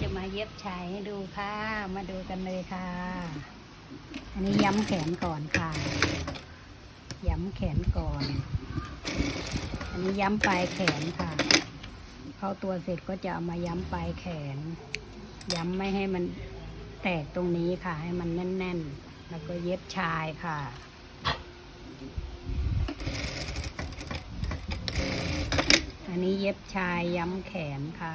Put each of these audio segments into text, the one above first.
จะมาเย็บชายให้ดูค่ะ มาดูกันเลยค่ะ อันนี้ย้ำแขนก่อนค่ะ ย้ำแขนก่อน อันนี้ย้ำปลายแขนค่ะ เข้าตัวเสร็จก็จะเอามาย้ำปลายแขน ย้ำไม่ให้มันแตกตรงนี้ค่ะ ให้มันแน่น ๆ แล้วก็เย็บชายค่ะอันนี้เย็บชายย้ำแขนค่ะ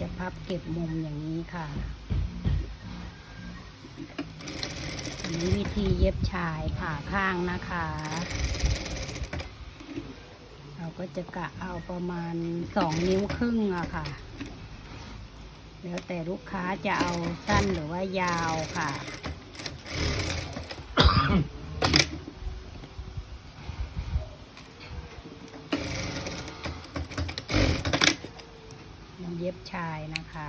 จะพับเก็บมุมอย่างนี้ค่ะนนี้วิธีเย็บชายผ่าข้างนะคะ เราก็จะกะเอาประมาณสองนิ้วครึ่งอะค่ะ แล้วแต่ลูกค้าจะเอาสั้นหรือว่ายาวค่ะ น้ำเย็บชายนะคะ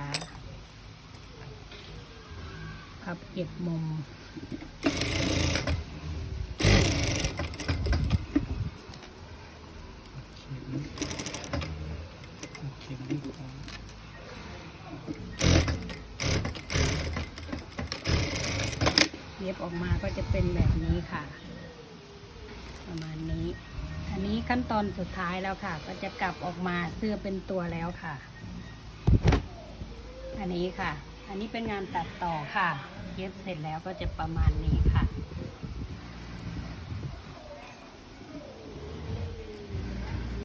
พับเก็บมุม เย็บออกมาก็จะเป็นแบบนี้ค่ะ ประมาณนี้ อันนี้ขั้นตอนสุดท้ายแล้วค่ะ ก็จะกลับออกมาเสื้อเป็นตัวแล้วค่ะ อันนี้ค่ะ อันนี้เป็นงานตัดต่อค่ะ เย็บเสร็จแล้วก็จะประมาณนี้ค่ะ